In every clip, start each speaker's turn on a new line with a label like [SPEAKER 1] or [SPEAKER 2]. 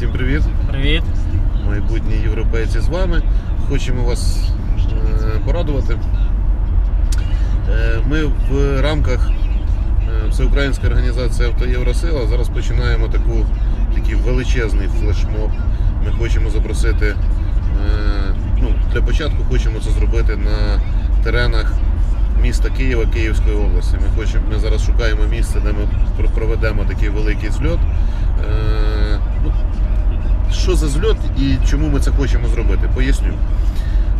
[SPEAKER 1] Всім привіт!
[SPEAKER 2] Привіт.
[SPEAKER 1] Майбутні європейці з вами. Хочемо вас е, порадувати. Е, Ми в рамках е, Всеукраїнської організації «Автоєвросила» зараз починаємо таку, такий величезний флешмоб. Ми хочемо запросити, ну, для початку хочемо це зробити на теренах міста Києва, Київської області. Ми, хочемо, ми зараз шукаємо місце, де ми проведемо такий великий зльот. Е, що за зльот і чому ми це хочемо зробити? Поясню.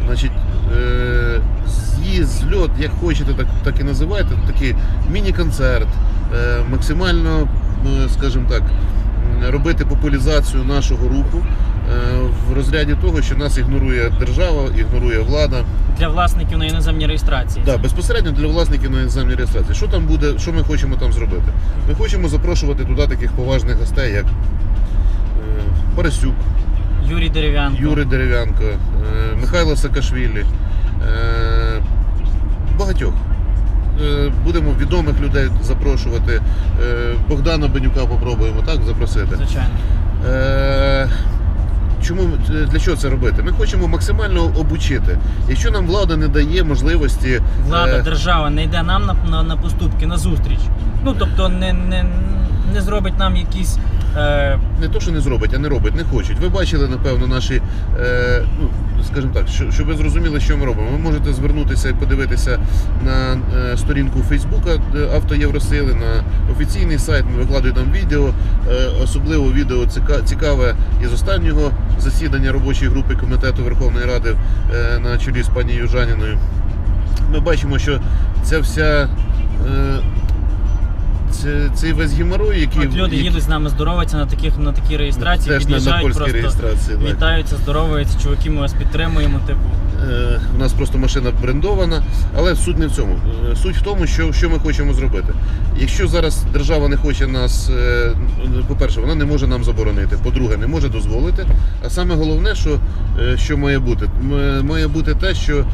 [SPEAKER 1] Значить, е, з'їзд, зльот, як хочете, так, так і називайте, такий міні-концерт, е, максимально, е, скажімо так, робити популяризацію нашого руху е, в розряді того, що нас ігнорує держава, ігнорує влада.
[SPEAKER 2] Для власників на іноземній реєстрації.
[SPEAKER 1] Да, безпосередньо для власників на іноземній реєстрації. Що там буде, що ми хочемо там зробити? Ми хочемо запрошувати туди таких поважних гостей, як е, Парасюк,
[SPEAKER 2] Юрій Дерев'янко.
[SPEAKER 1] Юрій Дерев'янко, е, Михайло Саакашвілі, е, багатьох. Е, Будемо відомих людей запрошувати. Е, Богдана Бенюка попробуємо так запросити.
[SPEAKER 2] Звичайно.
[SPEAKER 1] Е, Чому для чого це робити? Ми хочемо максимально обучити. Якщо нам влада не дає можливості
[SPEAKER 2] Влада,
[SPEAKER 1] е,
[SPEAKER 2] держава не йде нам на, на, на поступки, на зустріч. Ну тобто не, не, не зробить нам якісь. Е,
[SPEAKER 1] не то, що не зробить, а не робить, не хочуть. Ви бачили, напевно, наші, е, ну, скажімо так, що, щоб ви зрозуміли, що ми робимо. Ви можете звернутися і подивитися на е, сторінку Фейсбука Автоєвросили, на офіційний сайт. Ми викладуємо там відео, е, особливо відео ціка- цікаве із останнього засідання робочої групи комітету Верховної Ради е, на чолі з пані Южаніною. Ми бачимо, що ця вся. е, це- Цей весь геморрой, який
[SPEAKER 2] от люди
[SPEAKER 1] який-
[SPEAKER 2] їдуть з нами, здороваться на таких на такій реєстрації,
[SPEAKER 1] Теж на, на
[SPEAKER 2] під'їжджають
[SPEAKER 1] польській
[SPEAKER 2] просто,
[SPEAKER 1] реєстрації. так.
[SPEAKER 2] вітаються, здороваються, чуваки, ми вас підтримуємо. Типу,
[SPEAKER 1] Е, У нас просто машина брендована, але суть не в цьому. Е, Суть в тому, що, що ми хочемо зробити. Якщо зараз держава не хоче нас, е, по-перше, вона не може нам заборонити, по-друге, не може дозволити. А саме головне, що, е, що має бути, має бути те, що е,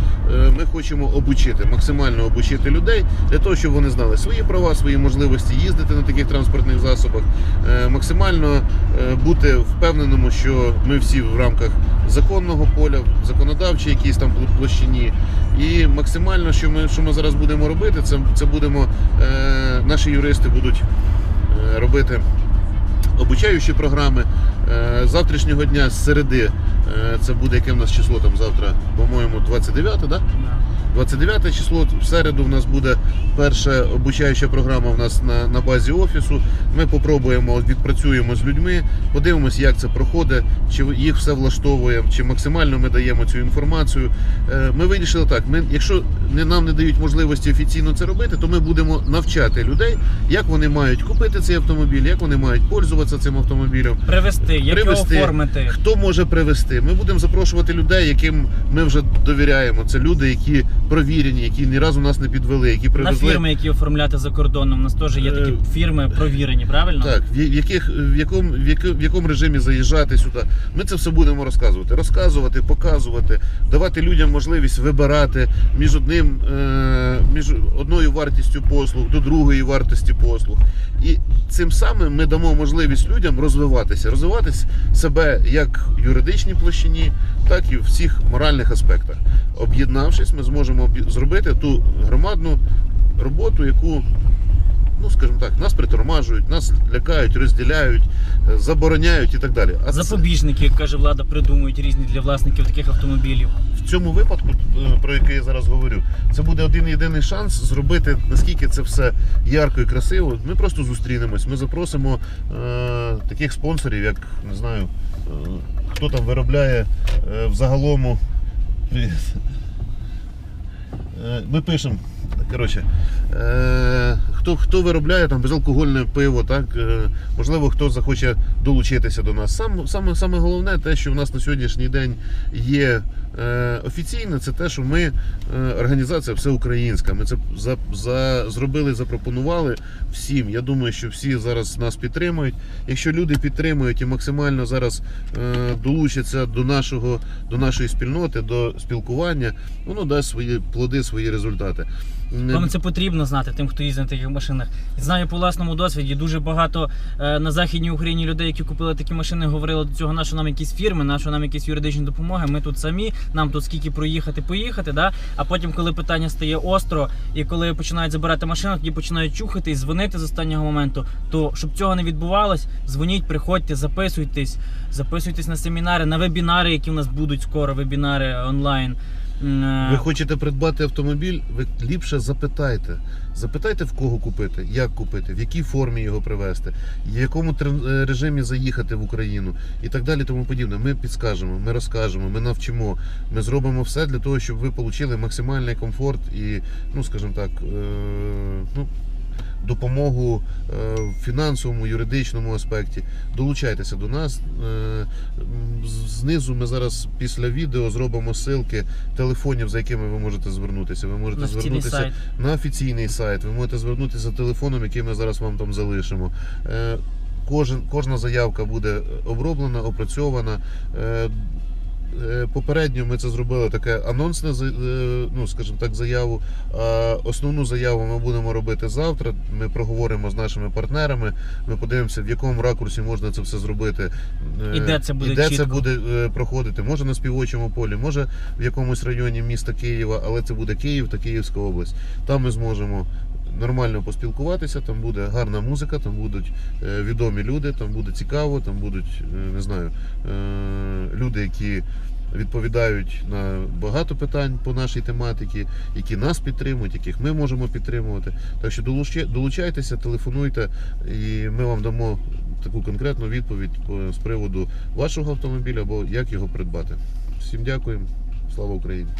[SPEAKER 1] ми хочемо обучити, максимально обучити людей для того, щоб вони знали свої права, свої можливості їздити на таких транспортних засобах, е, максимально е, бути впевненому, що ми всі в рамках законного поля, законодавчій якійсь там площині. І максимально, що ми, що ми зараз будемо робити, це, це будемо, е, наші юристи будуть е, робити обучаючі програми. Е, завтрашнього дня з середи, е, це буде яке в нас число там завтра, по-моєму, 29, да?
[SPEAKER 2] да.
[SPEAKER 1] 29 число в середу в нас буде перша обучаюча програма в нас на, на базі офісу. Ми попробуємо, відпрацюємо з людьми, подивимося, як це проходить, чи їх все влаштовує, чи максимально ми даємо цю інформацію. Е, Ми вирішили так: ми, якщо нам не дають можливості офіційно це робити, то ми будемо навчати людей, як вони мають купити цей автомобіль, як вони мають пользуватися цим автомобілем.
[SPEAKER 2] Привезти, як
[SPEAKER 1] Привезти.
[SPEAKER 2] його оформити.
[SPEAKER 1] Хто може привезти? Ми будемо запрошувати людей, яким ми вже довіряємо. Це люди, які провірені, які ні разу нас не підвели, які
[SPEAKER 2] На фірми, які оформляти за кордоном. У нас теж є такі
[SPEAKER 1] Е,
[SPEAKER 2] фірми провірені, правильно?
[SPEAKER 1] Так, в в яких в якому в якому, в якому режимі заїжджати сюди. Ми це все будемо розказувати. Розказувати, показувати, давати людям можливість вибирати між одним е, вартістю послуг до другої вартості послуг. І цим самим ми дамо можливість людям розвиватися, розвиватися себе як в юридичній площині, так і в всіх моральних аспектах. Об'єднавшись, ми зможемо зробити ту громадну роботу, яку ну скажімо так, нас притормажують, нас лякають, розділяють, е, забороняють і так далі. А
[SPEAKER 2] Запобіжники, як каже влада, придумують різні для власників таких автомобілів.
[SPEAKER 1] Цьому випадку, е, про який я зараз говорю, це буде один єдиний шанс зробити наскільки це все ярко і красиво. Ми просто зустрінемось. Ми запросимо е, таких спонсорів, як не знаю, е, хто там виробляє е, в загалому. Е, Ми пишемо. Коротше, е, хто, хто виробляє там безалкогольне пиво, так е, можливо, хто захоче долучитися до нас. Сам, саме, саме головне, те, що в нас на сьогоднішній день є е, офіційне, це те, що ми е, організація всеукраїнська. Ми це за, за, зробили, запропонували всім. Я думаю, що всі зараз нас підтримують. Якщо люди підтримують і максимально зараз долучаться до нашого, до нашої спільноти, до спілкування, воно дасть свої плоди, свої результати. Не-
[SPEAKER 2] Вам це потрібно знати тим, хто їздить на таких машинах. Знаю по власному досвіді. Дуже багато е, на західній Україні людей, які купили такі машини, говорили до цього, на нам якісь фірми, на нам якісь юридичні допомоги. Ми тут самі, нам тут скільки проїхати, поїхати. Да? А потім, коли питання стає остро, і коли починають забирати машину, тоді починають чухати і дзвонити з останнього моменту. То щоб цього не відбувалось, дзвоніть, приходьте, записуйтесь, записуйтесь на семінари, на вебінари, які в нас будуть скоро, вебінари онлайн. Е,
[SPEAKER 1] Ви хочете придбати автомобіль, ви ліпше запитайте. Запитайте, в кого купити, як купити, в якій формі його привезти, в якому е, режимі заїхати в Україну і так далі. Тому подібне. Ми підскажемо, ми розкажемо, ми навчимо. Ми зробимо все для того, щоб ви отримали максимальний комфорт і, ну скажімо так, е- ну, допомогу е, в фінансовому, юридичному аспекті. Долучайтеся до нас. Е, Знизу ми зараз після відео зробимо ссылки телефонів, за якими ви можете звернутися. Ви можете
[SPEAKER 2] на
[SPEAKER 1] звернутися
[SPEAKER 2] сайт.
[SPEAKER 1] на офіційний сайт. Ви можете звернутися за телефоном, який ми зараз вам там залишимо. Е, Кожен, кожна заявка буде оброблена, опрацьована. Е, е, Попередньо ми це зробили таке анонсне, е, ну скажімо так, заяву. А основну заяву ми будемо робити завтра. Ми проговоримо з нашими партнерами. Ми подивимося, в якому ракурсі можна це все зробити. е,
[SPEAKER 2] І де це буде
[SPEAKER 1] і де це буде е, проходити. Може на співочому полі, може в якомусь районі міста Києва, але це буде Київ та Київська область. Там ми зможемо нормально поспілкуватися, там буде гарна музика, там будуть е, відомі люди, там буде цікаво, там будуть, е, не знаю, е, люди, які. Відповідають на багато питань по нашій тематиці, які нас підтримують, яких ми можемо підтримувати. Так що долучайтеся, телефонуйте, і ми вам дамо таку конкретну відповідь по- з приводу вашого автомобіля або як його придбати. Всім дякуємо. Слава Україні!